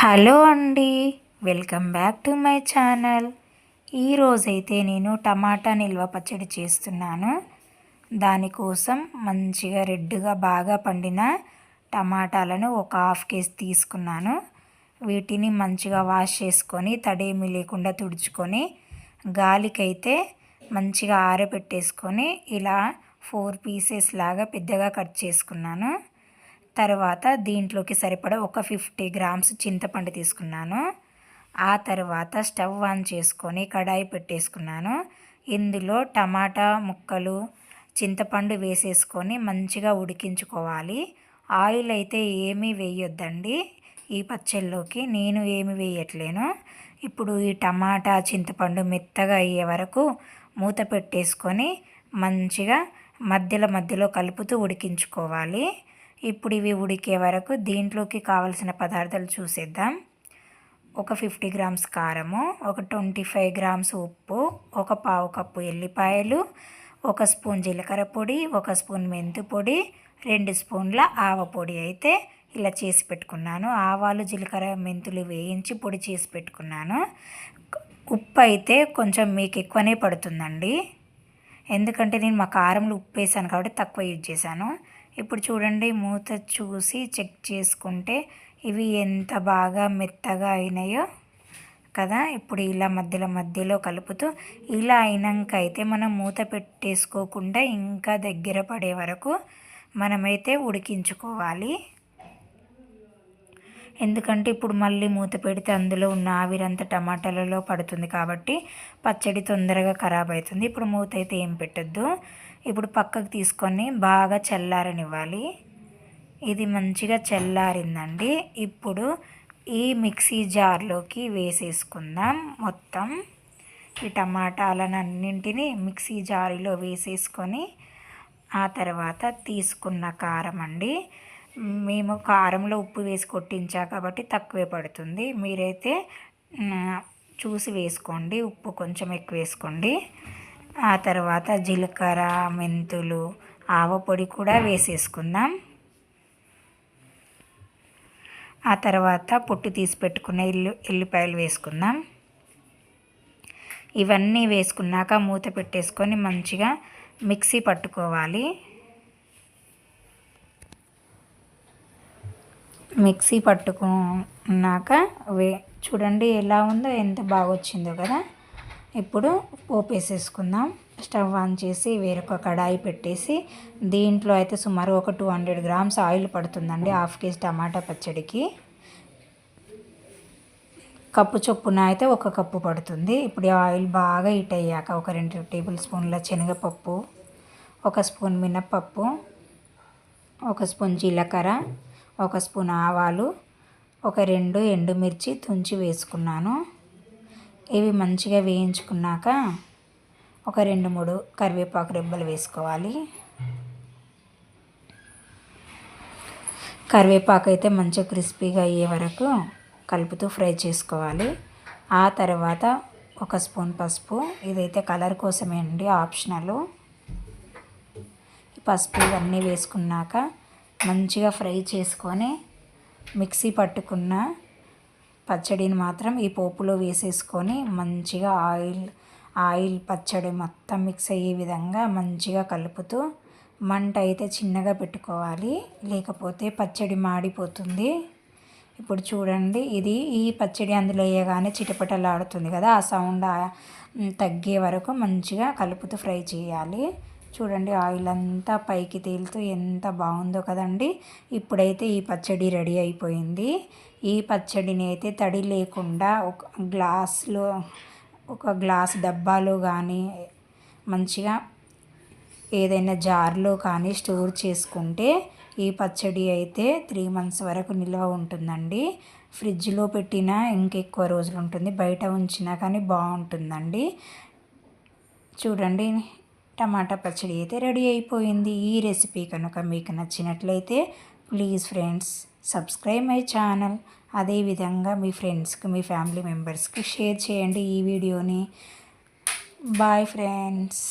Hello అండి welcome back to my channel. ఈరోజైతే నేను టమాటా నిల్వ పచ్చడి చేస్తున్నాను. దానికోసం మంచిగా రెడ్గా బాగా పండిన టమాటాలను ఒక హాఫ్ కేజీ తీసుకున్నాను. వీటిని మంచిగా వాష్ చేసుకొని తడేమి లేకుండా తుడుచుకొని గాలికైతే మంచిగా ఆరబెట్టేసుకొని ఇలా ఫోర్ పీసెస్ లాగా పెద్దగా కట్ చేసుకున్నాను. తర్వాత దీంట్లోకి సరిపడా ఒక ఫిఫ్టీ గ్రామ్స్ చింతపండు తీసుకున్నాను. ఆ తర్వాత స్టవ్ ఆన్ చేసుకొని కడాయి పెట్టేసుకున్నాను. ఇందులో టమాటా ముక్కలు చింతపండు వేసేసుకొని మంచిగా ఉడికించుకోవాలి. ఆయిల్ అయితే ఏమీ వేయొద్దండి. ఈ పచ్చళ్ళలోకి నేను ఏమి వేయట్లేను. ఇప్పుడు ఈ టమాటా చింతపండు మెత్తగా అయ్యే వరకు మూత పెట్టేసుకొని మంచిగా మధ్యలో మధ్యలో కలుపుతూ ఉడికించుకోవాలి. ఇప్పుడు ఇవి ఉడికే వరకు దీంట్లోకి కావలసిన పదార్థాలు చూసేద్దాం. ఒక ఫిఫ్టీ గ్రామ్స్ కారము ఒక ట్వంటీ ఫైవ్ గ్రామ్స్ ఉప్పు ఒక పావు కప్పు ఎల్లిపాయలు ఒక స్పూన్ జీలకర్ర పొడి ఒక స్పూన్ మెంతు పొడి రెండు స్పూన్ల ఆవ పొడి అయితే ఇలా చేసి పెట్టుకున్నాను. ఆవాలు జీలకర్ర మెంతులు వేయించి పొడి చేసి పెట్టుకున్నాను. ఉప్పు అయితే కొంచెం మీకు ఎక్కువనే పడుతుందండి. ఎందుకంటే నేను మా కారంలో ఉప్పు వేసాను కాబట్టి తక్కువ యూజ్ చేశాను. ఇప్పుడు చూడండి మూత చూసి చెక్ చేసుకుంటే ఇవి ఎంత బాగా మెత్తగా అయినాయో కదా. ఇప్పుడు ఇలా మధ్యలో మధ్యలో కలుపుతూ ఇలా అయినాక అయితే మనం మూత పెట్టేసుకోకుండా ఇంకా దగ్గర పడే వరకు మనమైతే ఉడికించుకోవాలి. ఎందుకంటే ఇప్పుడు మళ్ళీ మూత పెడితే అందులో ఉన్న ఆవిరంతా టమాటాలలో పడుతుంది కాబట్టి పచ్చడి తొందరగా ఖరాబ్ అవుతుంది. ఇప్పుడు మూత అయితే ఏం పెట్టద్దు. ఇప్పుడు పక్కకు తీసుకొని బాగా చల్లారనివ్వాలి. ఇది మంచిగా చల్లారిందండి. ఇప్పుడు ఈ మిక్సీ జార్లోకి వేసేసుకుందాం మొత్తం. ఈ టమాటాలను అన్నింటినీ మిక్సీ జారీలో వేసేసుకొని ఆ తర్వాత తీసుకున్న కారం అండి. మేము కారంలో ఉప్పు వేసి కొట్టించా కాబట్టి తక్కువే పడుతుంది. మీరైతే చూసి వేసుకోండి. ఉప్పు కొంచెం ఎక్కువ వేసుకోండి. ఆ తర్వాత జీలకర్ర మెంతులు ఆవపొడి కూడా వేసేసుకుందాం. ఆ తర్వాత పొట్టు తీసి పెట్టుకున్న ఎల్లు ఎల్లిపాయలు వేసుకుందాం. ఇవన్నీ వేసుకున్నాక మూత పెట్టేసుకొని మంచిగా మిక్సీ పట్టుకోవాలి. మిక్సీ పట్టుకున్నాక వే చూడండి ఎలా ఉందో ఎంత బాగా వచ్చిందో కదా. ఇప్పుడు పోపు వేసేసుకుందాం స్టవ్ ఆన్ చేసి వేరొక కడాయి పెట్టేసి దీంట్లో అయితే సుమారు ఒక టూ హండ్రెడ్ గ్రామ్స్ ఆయిల్ పడుతుందండి హాఫ్ కేజీ టమాటా పచ్చడికి. కప్పు చొప్పున అయితే ఒక కప్పు పడుతుంది. ఇప్పుడు ఆయిల్ బాగా హీట్ అయ్యాక ఒక రెండు టేబుల్ స్పూన్ల శనగపప్పు ఒక స్పూన్ మినప్పప్పు ఒక స్పూన్ జీలకర్ర ఒక స్పూన్ ఆవాలు ఒక రెండు ఎండుమిర్చి తుంచి వేసుకున్నాను. ఇవి మంచిగా వేయించుకున్నాక ఒక రెండు మూడు కరివేపాకు రెబ్బలు వేసుకోవాలి. కరివేపాకు అయితే మంచిగా క్రిస్పీగా అయ్యే వరకు కలుపుతూ ఫ్రై చేసుకోవాలి. ఆ తర్వాత ఒక స్పూన్ పసుపు ఇదైతే కలర్ కోసమే అండి ఆప్షనల్. పసుపు ఇవన్నీ వేసుకున్నాక మంచిగా ఫ్రై చేసుకొని మిక్సీ పట్టుకున్న పచ్చడిని మాత్రం ఈ పోపులో వేసేసుకొని మంచిగా ఆయిల్ ఆయిల్ పచ్చడి మొత్తం మిక్స్ అయ్యే విధంగా మంచిగా కలుపుతూ మంట అయితే చిన్నగా పెట్టుకోవాలి. లేకపోతే పచ్చడి మాడిపోతుంది. ఇప్పుడు చూడండి ఇది ఈ పచ్చడి అందులో వేయగానే చిటపటలాడుతుంది కదా ఆ సౌండ్ తగ్గే వరకు మంచిగా కలుపుతూ ఫ్రై చేయాలి. చూడండి ఆయిల్ అంతా పైకి తేలుతూ ఎంత బాగుందో కదండి. ఇప్పుడైతే ఈ పచ్చడి రెడీ అయిపోయింది. ఈ పచ్చడిని అయితే తడి లేకుండా ఒక గ్లాస్లో ఒక గ్లాస్ డబ్బాలో కానీ మంచిగా ఏదైనా జార్లో కానీ స్టోర్ చేసుకుంటే ఈ పచ్చడి అయితే త్రీ మంత్స్ వరకు నిల్వ ఉంటుందండి. ఫ్రిడ్జ్లో పెట్టినా ఇంకెక్కువ రోజులు ఉంటుంది. బయట ఉంచినా కానీ బాగుంటుందండి. చూడండి టమాటా పచ్చడి అయితే రెడీ అయిపోయింది. ఈ రెసిపీ కనుక మీకు నచ్చినట్లయితే please friends subscribe my channel. అదేవిధంగా మీ ఫ్రెండ్స్కి మీ ఫ్యామిలీ మెంబర్స్కి షేర్ చేయండి ఈ వీడియోని. Bye friends.